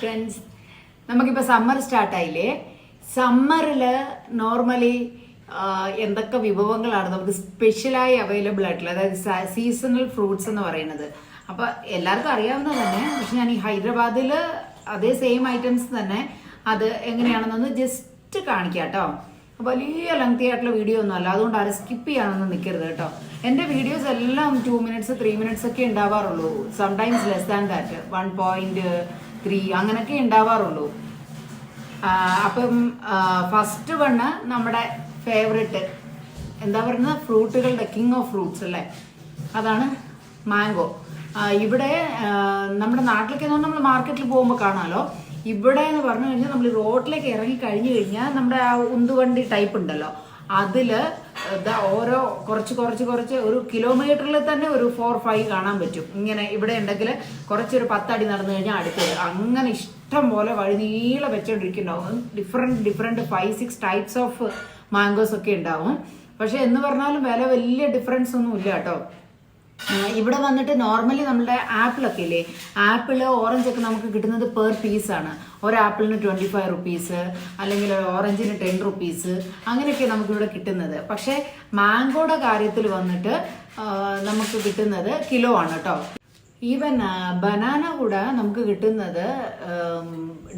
Friends നമുക്കിപ്പോൾ summer സ്റ്റാർട്ടായില്ലേ സമ്മറിൽ normally എന്തൊക്കെ വിഭവങ്ങളാണ് നമുക്ക് സ്പെഷ്യലായി അവൈലബിൾ ആയിട്ടുള്ളത്? അതായത് സീസണൽ ഫ്രൂട്ട്സ് എന്ന് പറയുന്നത്. അപ്പോൾ എല്ലാവർക്കും അറിയാവുന്ന തന്നെ പക്ഷെ ഞാൻ ഈ ഹൈദരാബാദിൽ അതേ സെയിം ഐറ്റംസ് തന്നെ അത് എങ്ങനെയാണെന്നൊന്ന് ജസ്റ്റ് കാണിക്കാം കേട്ടോ വലിയ ലെങ്തി ആയിട്ടുള്ള വീഡിയോ ഒന്നും അല്ല. അതുകൊണ്ട് ആരും സ്കിപ്പ് ചെയ്യാനൊന്നും നിൽക്കരുത് കേട്ടോ. എന്റെ വീഡിയോസ് എല്ലാം ടു മിനിറ്റ്സ് ത്രീ മിനിറ്റ്സ് ഒക്കെ ഉണ്ടാവാറുള്ളൂ. Sometimes less than that one point three അങ്ങനെയൊക്കെ ഉണ്ടാവാറുള്ളൂ അപ്പം ഫസ്റ്റ് വൺ നമ്മുടെ ഫേവറേറ്റ് എന്താ പറയുന്നത്? ഫ്രൂട്ടുകളുടെ കിങ് ഓഫ് ഫ്രൂട്ട്സ് അല്ലേ? അതാണ് മാംഗോ ഇവിടെ നമ്മുടെ നാട്ടിലൊക്കെ നമ്മൾ മാർക്കറ്റിൽ പോകുമ്പോൾ കാണാമല്ലോ ഇവിടെ എന്ന് പറഞ്ഞു കഴിഞ്ഞാൽ നമ്മൾ റോഡിലേക്ക് ഇറങ്ങി കഴിഞ്ഞു കഴിഞ്ഞാൽ നമ്മുടെ ആ ഉന്തുവണ്ടി ടൈപ്പ് ഉണ്ടല്ലോ. അതിൽ ദാ ഓരോ കുറച്ച് കുറച്ച് കുറച്ച് ഒരു കിലോമീറ്ററിൽ തന്നെ ഒരു ഫോർ ഫൈവ് കാണാൻ പറ്റും. ഇങ്ങനെ ഇവിടെ ഉണ്ടെങ്കിൽ കുറച്ചൊരു പത്തടി നടന്നു കഴിഞ്ഞാൽ അടുത്ത് അങ്ങനെ ഇഷ്ടം പോലെ വഴിനീളെ വെച്ചോണ്ടിരിക്കുന്നുണ്ടാവും. Different different five six types of mangoes ഒക്കെ ഉണ്ടാവും. പക്ഷെ എന്ന് പറഞ്ഞാലും വില വലിയ ഡിഫറൻസ് ഒന്നും ഇല്ല കേട്ടോ. ഇവിടെ വന്നിട്ട് നോർമലി നമ്മുടെ ആപ്പിളൊക്കെ ഇല്ലേ ആപ്പിൾ ഓറഞ്ച് ഒക്കെ നമുക്ക് കിട്ടുന്നത് പെർ പീസാണ് ഒരു ആപ്പിളിന് ട്വന്റി ഫൈവ് റുപ്പീസ് അല്ലെങ്കിൽ ഒരു ഓറഞ്ചിന് ടെൻ റുപ്പീസ് അങ്ങനെയൊക്കെ നമുക്ക് ഇവിടെ കിട്ടുന്നത്. പക്ഷേ മാംഗോയുടെ കാര്യത്തിൽ വന്നിട്ട് നമുക്ക് കിട്ടുന്നത് കിലോ ആണ് കേട്ടോ ഈവൻ ബനാന കൂടെ നമുക്ക് കിട്ടുന്നത്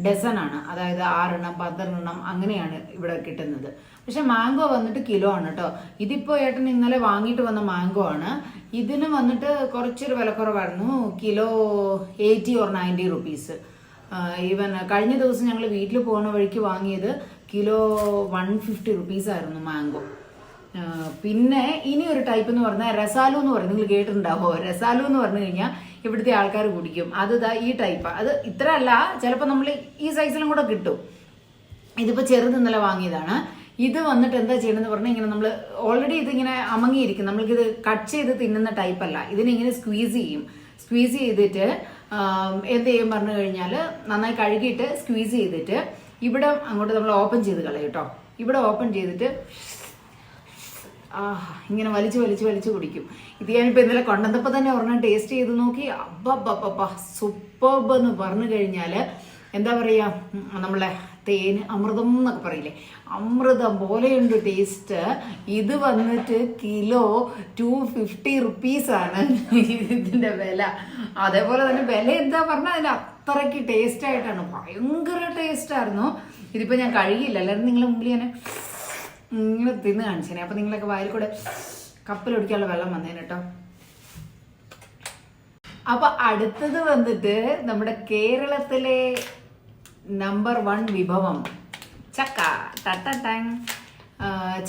ഡസൺ ആണ്. അതായത് ആറെണ്ണം പന്ത്രണ്ടെണ്ണം അങ്ങനെയാണ് ഇവിടെ കിട്ടുന്നത്. പക്ഷെ മാംഗോ വന്നിട്ട് കിലോ ആണ് കേട്ടോ. ഇതിപ്പോ ഏട്ടൻ ഇന്നലെ വാങ്ങിയിട്ട് വന്ന മാംഗോ ആണ്. ഇതിന് വന്നിട്ട് കുറച്ചൊരു വിലക്കുറവായിരുന്നു kilo eighty or ninety rupees. Even കഴിഞ്ഞ ദിവസം ഞങ്ങൾ വീട്ടിൽ പോകുന്ന വഴിക്ക് വാങ്ങിയത് കിലോ വൺ ഫിഫ്റ്റി റുപ്പീസ് ആയിരുന്നു മാംഗോ. പിന്നെ ഇനി ഒരു ടൈപ്പ് എന്ന് പറഞ്ഞാൽ രസാലു എന്ന് പറഞ്ഞു നിങ്ങൾ കേട്ടിട്ടുണ്ടാവോ? രസാലു എന്ന് പറഞ്ഞു കഴിഞ്ഞാൽ ഇവിടുത്തെ ആൾക്കാർ കുടിക്കും. അത് ഇതാ ഈ ടൈപ്പ് അത് ഇത്ര അല്ല ചിലപ്പോൾ നമ്മൾ ഈ സൈസിലും കൂടെ കിട്ടും. ഇതിപ്പോൾ ചെറുത് ഇന്നലെ വാങ്ങിയതാണ്. ഇത് വന്നിട്ട് എന്താ ചെയ്യണമെന്ന് പറഞ്ഞാൽ ഇങ്ങനെ നമ്മൾ ഓൾറെഡി ഇതിങ്ങനെ അമങ്ങിയിരിക്കും. നമ്മൾക്കിത് കട്ട് ചെയ്ത് തിന്നുന്ന ടൈപ്പ് അല്ല. ഇതിനിങ്ങനെ സ്ക്വീസ് ചെയ്യും. സ്ക്വീസ് ചെയ്തിട്ട് എന്ത് ചെയ്യും പറഞ്ഞു കഴിഞ്ഞാൽ നന്നായി കഴുകിയിട്ട് സ്ക്വീസ് ചെയ്തിട്ട് ഇവിടെ അങ്ങോട്ട് നമ്മൾ ഓപ്പൺ ചെയ്ത് കളയും കേട്ടോ. ഇവിടെ ഓപ്പൺ ചെയ്തിട്ട് ഇങ്ങനെ വലിച്ചു വലിച്ചു വലിച്ചു കുടിക്കും. ഇത് ഞാനിപ്പോൾ ഇന്നലെ കൊണ്ടുവന്നപ്പോൾ തന്നെ ഒരെണ്ണം ടേസ്റ്റ് ചെയ്ത് നോക്കി. അബ്ബബ്ബബ്ബ സൂപ്പർബ് എന്ന് പറഞ്ഞു കഴിഞ്ഞാൽ എന്താ പറയുക നമ്മളെ തേന് അമൃതം എന്നൊക്കെ പറയില്ലേ? അമൃതം പോലെയുണ്ട് ടേസ്റ്റ് ഇത് വന്നിട്ട് കിലോ ടു ഫിഫ്റ്റി റുപ്പീസാണ് ഇതിന്റെ വില. അതേപോലെ തന്നെ വില എന്താ പറഞ്ഞാൽ അതിന്റെ അത്രയ്ക്ക് ടേസ്റ്റ് ആയിട്ടാണ്. ഭയങ്കര ടേസ്റ്റ് ആയിരുന്നു. ഇതിപ്പോൾ ഞാൻ കഴുകിയില്ല. അല്ലാതെ നിങ്ങളുടെ മുമ്പിൽ ഞാൻ ഇങ്ങനെ തിന്ന് കാണിച്ചേനെ. അപ്പൊ നിങ്ങളൊക്കെ വായിൽ കൂടെ കപ്പലൊടിക്കാനുള്ള വെള്ളം വന്നേനെ കേട്ടോ അപ്പൊ അടുത്തത് വന്നിട്ട് നമ്മുടെ കേരളത്തിലെ നമ്പർ വൺ വിഭവം. ചക്ക. ടട്ട ടാങ്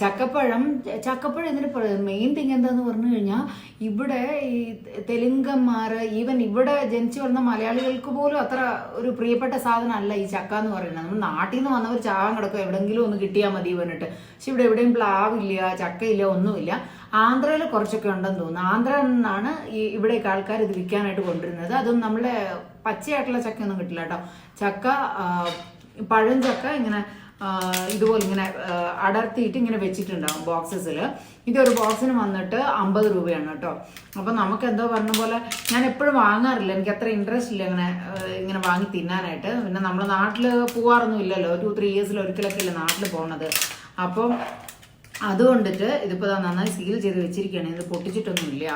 ചക്കപ്പഴം ചക്കപ്പഴം ഇതിന് മെയിൻ തിങ് എന്താന്ന് പറഞ്ഞു കഴിഞ്ഞാൽ ഇവിടെ ഈ തെലുങ്കന്മാർ ഈവൻ ഇവിടെ ജനിച്ചു വന്ന മലയാളികൾക്ക് പോലും അത്ര ഒരു പ്രിയപ്പെട്ട സാധനം അല്ല ഈ ചക്ക എന്ന് പറയുന്നത്. നമ്മൾ നാട്ടിൽ നിന്ന് വന്നവർ ചാകം കിടക്കും എവിടെങ്കിലും ഒന്ന് കിട്ടിയാൽ മതി പറഞ്ഞിട്ട്. പക്ഷെ ഇവിടെ എവിടെയും പ്ലാവില്ല ചക്കയില്ല ഒന്നുമില്ല. ആന്ധ്രയിൽ കുറച്ചൊക്കെ ഉണ്ടെന്ന് തോന്നുന്നു. ആന്ധ്ര നിന്നാണ് ഈ ഇവിടേക്ക് ആൾക്കാർ ഇത് വിൽക്കാനായിട്ട് കൊണ്ടുവരുന്നത്. അതും നമ്മളെ പച്ചയായിട്ടുള്ള ചക്കയൊന്നും കിട്ടില്ല കേട്ടോ. ചക്ക പഴം ചക്ക ഇങ്ങനെ ഇതുപോലെ ഇങ്ങനെ അടർത്തിയിട്ട് ഇങ്ങനെ വെച്ചിട്ടുണ്ടാവും ബോക്സസിൽ ഒരു ബോക്സിന് വന്നിട്ട് അമ്പത് രൂപയാണ് കേട്ടോ. അപ്പം നമുക്ക് എന്തോ പറഞ്ഞ പോലെ ഞാൻ എപ്പോഴും വാങ്ങാറില്ല. എനിക്ക് അത്ര ഇൻട്രസ്റ്റ് ഇല്ല ഇങ്ങനെ ഇങ്ങനെ വാങ്ങി തിന്നാനായിട്ട്. പിന്നെ നമ്മൾ നാട്ടിൽ പോകാറൊന്നും ഇല്ലല്ലോ. ടു ത്രീ ഇയേഴ്സിൽ ഒരിക്കലൊക്കെ ഇല്ല നാട്ടിൽ പോണത്. അപ്പം അതുകൊണ്ടിട്ട് ഇതിപ്പോൾ നന്നായി സീൽ ചെയ്ത് വെച്ചിരിക്കുകയാണ്. ഇത് പൊട്ടിച്ചിട്ടൊന്നുമില്ല.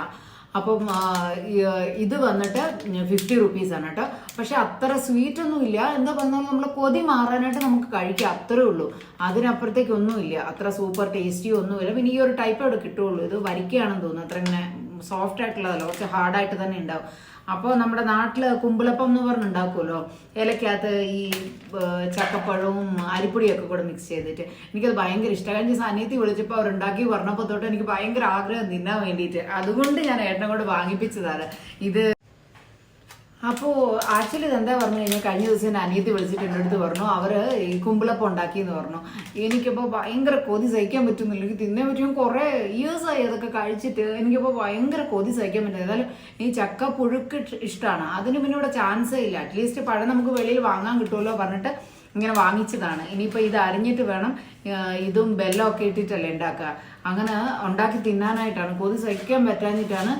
അപ്പം ഇത് വന്നിട്ട് ഫിഫ്റ്റി റുപ്പീസാണ് കേട്ടോ പക്ഷെ അത്ര സ്വീറ്റ് ഒന്നും ഇല്ല. എന്താ പറഞ്ഞാൽ നമ്മൾ കൊതി മാറാനായിട്ട് നമുക്ക് കഴിക്കാം. അത്രേ ഉള്ളൂ. അതിനപ്പുറത്തേക്ക് ഒന്നുമില്ല അത്ര സൂപ്പർ ടേസ്റ്റിയോ ഒന്നുമില്ല പിന്നെ ഈ ഒരു ടൈപ്പ് അവിടെ കിട്ടുള്ളൂ ഇത് വരിക്കുകയാണെന്ന് തോന്നുന്നു. അത്ര ഇങ്ങനെ സോഫ്റ്റ് ആയിട്ടുള്ളതല്ല. കുറച്ച് ഹാർഡായിട്ട് തന്നെ ഉണ്ടാവും. അപ്പോൾ നമ്മുടെ നാട്ടിൽ കുമ്പിളപ്പം എന്ന് പറഞ്ഞുണ്ടാക്കുമല്ലോ ഇലക്കകത്ത് ഈ ചക്കപ്പഴവും അരിപ്പൊടിയൊക്കെ കൂടെ മിക്സ് ചെയ്തിട്ട്. എനിക്കത് ഭയങ്കര ഇഷ്ടമാണ് ഞാൻ സന്നിധി വിളിച്ചപ്പോൾ അവർ ഉണ്ടാക്കി പറഞ്ഞപ്പോൾ തൊട്ട് എനിക്ക് ഭയങ്കര ആഗ്രഹം തിന്നാൻ വേണ്ടിയിട്ട്. അതുകൊണ്ട് ഞാൻ ഏട്ടനെ കൊണ്ട് വാങ്ങിപ്പിച്ചതാണ്. ഇത് അപ്പോൾ ആക്ച്വലി ഇതെന്താ പറഞ്ഞു കഴിഞ്ഞാൽ കഴിഞ്ഞ ദിവസം എന്റെ അനിയത്തി വിളിച്ചിട്ട് എന്റെ അടുത്ത് പറഞ്ഞു അവർ ഈ കുമ്പിളപ്പം ഉണ്ടാക്കി എന്ന് പറഞ്ഞു. എനിക്കിപ്പോൾ ഭയങ്കര കൊതി സഹിക്കാൻ പറ്റുന്നില്ല. എനിക്ക് തിന്നാൻ പറ്റും. കുറേ ഇയേഴ്സായി അതൊക്കെ കഴിച്ചിട്ട് എനിക്കിപ്പോൾ ഭയങ്കര കൊതി സഹിക്കാൻ പറ്റും ഏതായാലും ഈ ചക്ക പുഴുക്ക് ഇഷ്ടമാണ് അതിന് പിന്നെ ഇവിടെ ചാൻസേ ഇല്ല. അറ്റ്ലീസ്റ്റ് പഴം നമുക്ക് വെളിയിൽ വാങ്ങാൻ കിട്ടുമല്ലോ പറഞ്ഞിട്ട് ഇങ്ങനെ വാങ്ങിച്ചതാണ്. ഇനിയിപ്പോൾ ഇത് അരിഞ്ഞിട്ട് വേണം ഇതും ബെല്ലമൊക്കെ ഇട്ടിട്ടല്ലേ ഉണ്ടാക്കുക. അങ്ങനെ ഉണ്ടാക്കി തിന്നാനായിട്ടാണ്. കൊതി സഹിക്കാൻ പറ്റാഞ്ഞിട്ടാണ്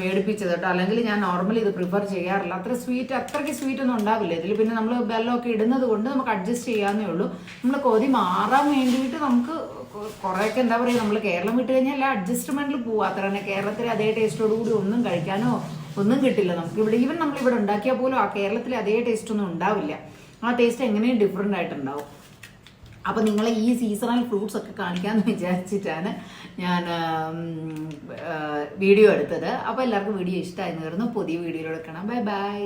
മേടിപ്പിച്ചത് കേട്ടോ. അല്ലെങ്കിൽ ഞാൻ നോർമലി ഇത് പ്രിഫർ ചെയ്യാറില്ല. അത്ര സ്വീറ്റ് അത്രയ്ക്ക് സ്വീറ്റ് ഒന്നും ഉണ്ടാവില്ല. ഇതിൽ പിന്നെ നമ്മൾ ബെല്ലമൊക്കെ ഇടുന്നത് കൊണ്ട് നമുക്ക് അഡ്ജസ്റ്റ് ചെയ്യാവുന്നേ ഉള്ളൂ. നമ്മൾ കൊതി മാറാൻ വേണ്ടിയിട്ട് നമുക്ക് കുറേയൊക്കെ എന്താ പറയുക നമ്മൾ കേരളം വിട്ട് കഴിഞ്ഞാൽ എല്ലാ അഡ്ജസ്റ്റ്മെന്റിൽ പോവാ. അത്ര തന്നെ കേരളത്തിലെ അതേ ടേസ്റ്റോട് കൂടി ഒന്നും കഴിക്കാനോ ഒന്നും കിട്ടില്ല നമുക്ക്. ഇവിടെ ഈവൻ നമ്മൾ ഇവിടെ ഉണ്ടാക്കിയാൽ പോലും ആ കേരളത്തിലെ അതേ ടേസ്റ്റ് ഒന്നും ഉണ്ടാവില്ല. ആ ടേസ്റ്റ് എങ്ങനെയും ഡിഫറെന്റ് ആയിട്ടുണ്ടാവും. അപ്പോൾ നിങ്ങളെ ഈ സീസണൽ ഫ്രൂട്ട്സ് ഒക്കെ കാണിക്കാമെന്ന് വിചാരിച്ചിട്ടാണ് ഞാൻ വീഡിയോ എടുത്തത്. അപ്പോൾ എല്ലാവർക്കും വീഡിയോ ഇഷ്ടമായി വരുന്നു പുതിയ വീഡിയോയിലൂടെ കാണാം. Bye bye